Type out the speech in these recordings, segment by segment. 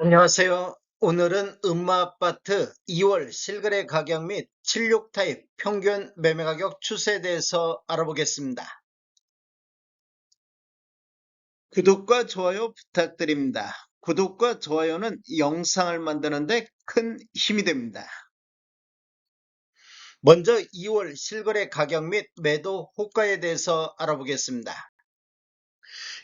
안녕하세요. 오늘은 음마아파트 2월 실거래 가격 및 76타입 평균 매매 가격 추세에 대해서 알아보겠습니다. 구독과 좋아요 부탁드립니다. 구독과 좋아요는 영상을 만드는데 큰 힘이 됩니다. 먼저 2월 실거래 가격 및 매도 호가에 대해서 알아보겠습니다.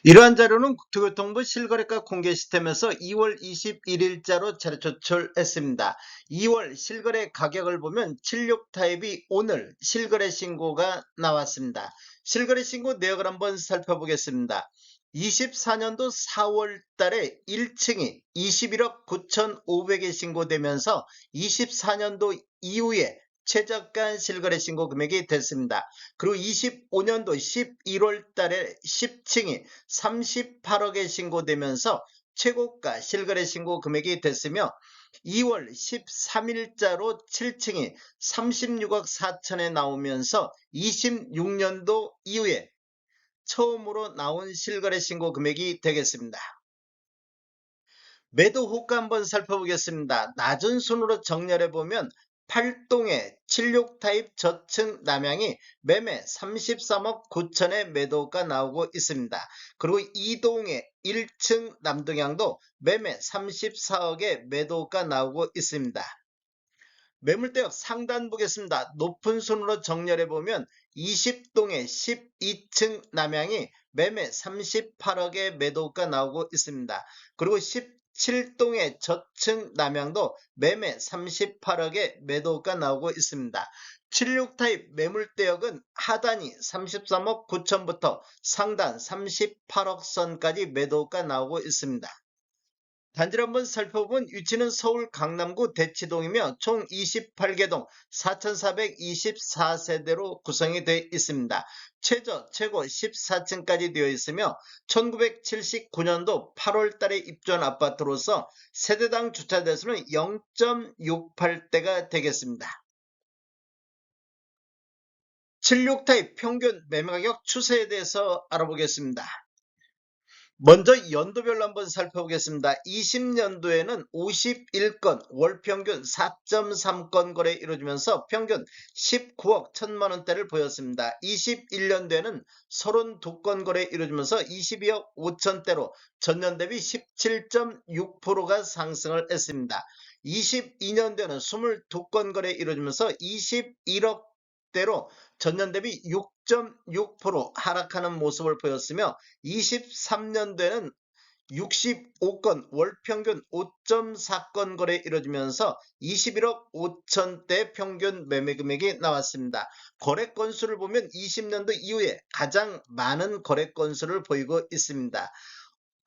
이러한 자료는 국토교통부 실거래가 공개 시스템에서 2월 21일자로 자료 조출했습니다. 2월 실거래 가격을 보면 76 타입이 오늘 실거래 신고가 나왔습니다. 실거래 신고 내역을 한번 살펴보겠습니다. 24년도 4월 달에 1층이 21억 9,500에 신고되면서 24년도 이후에 최저가 실거래 신고 금액이 됐습니다. 그리고 25년도 11월 달에 10층이 38억에 신고되면서 최고가 실거래 신고 금액이 됐으며 2월 13일자로 7층이 36억 4천에 나오면서 26년도 이후에 처음으로 나온 실거래 신고 금액이 되겠습니다. 매도 호가 한번 살펴보겠습니다. 낮은 순으로 정렬해 보면 8동의 76 타입 저층 남양이 매매 33억 9천의 매도가 나오고 있습니다. 그리고 2동의 1층 남동양도 매매 34억의 매도가 나오고 있습니다. 매물대역 상단 보겠습니다. 높은 순으로 정렬해 보면 20동의 12층 남양이 매매 38억의 매도가 나오고 있습니다. 그리고 17동의 저층 남양도 매매 38억의 매도가 나오고 있습니다. 76 타입 매물대역은 하단이 33억 9천부터 상단 38억 선까지 매도가 나오고 있습니다. 단지를 한번 살펴보면 위치는 서울 강남구 대치동이며 총 28개 동 4,424세대로 구성이 되어 있습니다. 최저 최고 14층까지 되어 있으며 1979년도 8월 달에 입주한 아파트로서 세대당 주차 대수는 0.68대가 되겠습니다. 76 타입 평균 매매가격 추세에 대해서 알아보겠습니다. 먼저 연도별로 한번 살펴보겠습니다. 20년도에는 51건 월 평균 4.3건 거래 이루어지면서 평균 19억 1천만 원대를 보였습니다. 21년도에는 32건 거래 이루어지면서 22억 5천대로 전년 대비 17.6%가 상승을 했습니다. 22년도에는 22건 거래 이루어지면서 21억 대로 전년 대비 6.6% 하락하는 모습을 보였으며 23년도에는 65건 월 평균 5.4건 거래 이루어지면서 21억 5천대 평균 매매 금액이 나왔습니다. 거래 건수를 보면 20년도 이후에 가장 많은 거래 건수를 보이고 있습니다.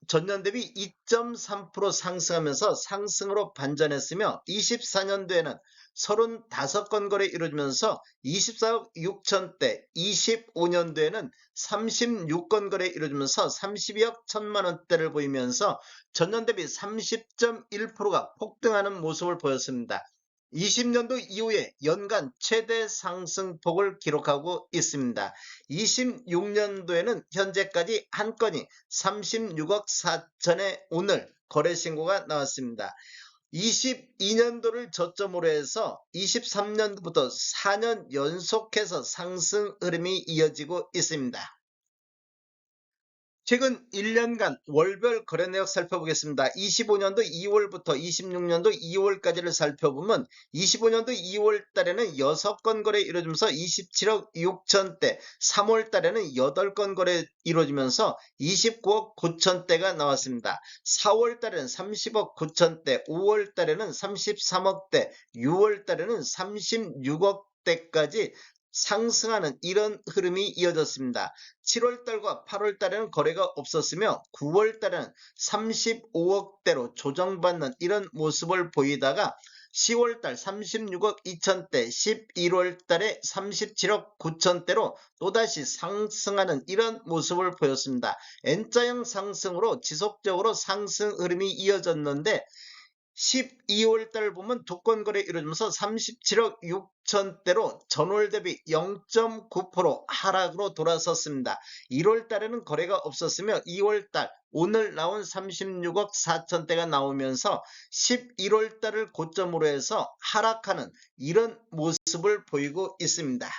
전년 대비 2.3% 상승하면서 상승으로 반전했으며 24년도에는 35건 거래 이루어지면서 24억 6천대, 25년도에는 36건 거래 이루어지면서 32억 1천만 원대를 보이면서 전년 대비 30.1%가 폭등하는 모습을 보였습니다. 20년도 이후에 연간 최대 상승폭을 기록하고 있습니다. 26년도에는 현재까지 한 건이 36억 4천의 오늘 거래 신고가 나왔습니다. 22년도를 저점으로 해서 23년도부터 4년 연속해서 상승 흐름이 이어지고 있습니다. 최근 1년간 월별 거래 내역 살펴보겠습니다. 25년도 2월부터 26년도 2월까지를 살펴보면 25년도 2월 달에는 6건 거래 이루어지면서 27억 6천대, 3월 달에는 8건 거래 이루어지면서 29억 9천대가 나왔습니다. 4월 달에는 30억 9천대, 5월 달에는 33억대, 6월 달에는 36억 대까지 상승하는 이런 흐름이 이어졌습니다. 7월 달과 8월 달에는 거래가 없었으며 9월 달에는 35억대로 조정받는 이런 모습을 보이다가 10월 달 36억 2천대, 11월 달에 37억 9천대로 또다시 상승하는 이런 모습을 보였습니다. N자형 상승으로 지속적으로 상승 흐름이 이어졌는데 12월 달 보면 두 건 거래 이루어지면서 37억 6천대로 전월 대비 0.9% 하락으로 돌아섰습니다. 1월 달에는 거래가 없었으며 2월 달 오늘 나온 36억 4천대가 나오면서 11월 달을 고점으로 해서 하락하는 이런 모습을 보이고 있습니다.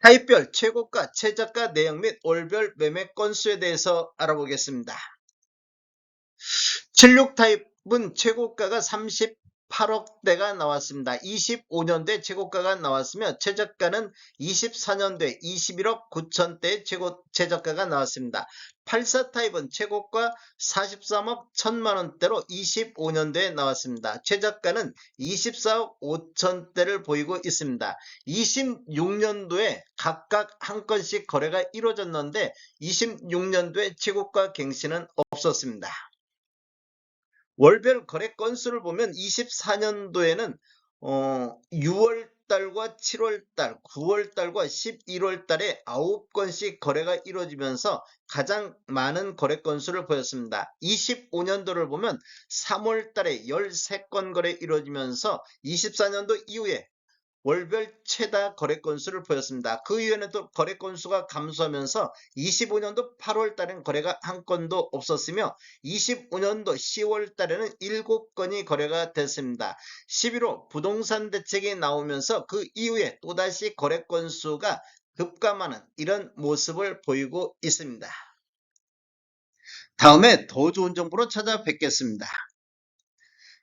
타입별 최고가, 최저가 내역 및 월별 매매 건수에 대해서 알아보겠습니다. 76 타입은 최고가가 38억대가 나왔습니다. 25년대 최고가가 나왔으며 최저가는 24년대 21억 9천대 최고 최저가가 나왔습니다. 84 타입은 최고가 43억 1천만 원대로 25년도에 나왔습니다. 최저가는 24억 5천대를 보이고 있습니다. 26년도에 각각 한 건씩 거래가 이루어졌는데 26년도에 최고가 갱신은 없었습니다. 월별 거래 건수를 보면 24년도에는 어, 6월 달과 7월 달, 9월 달과 11월 달에 9건씩 거래가 이루어지면서 가장 많은 거래 건수를 보였습니다. 25년도를 보면 3월 달에 13건 거래 이루어지면서 24년도 이후에 월별 최다 거래 건수를 보였습니다. 그 이후에는 또 거래 건수가 감소하면서 25년도 8월 달엔 거래가 한 건도 없었으며 25년도 10월 달에는 7건이 거래가 됐습니다. 11호 부동산 대책이 나오면서 그 이후에 또다시 거래 건수가 급감하는 이런 모습을 보이고 있습니다. 다음에 더 좋은 정보로 찾아뵙겠습니다.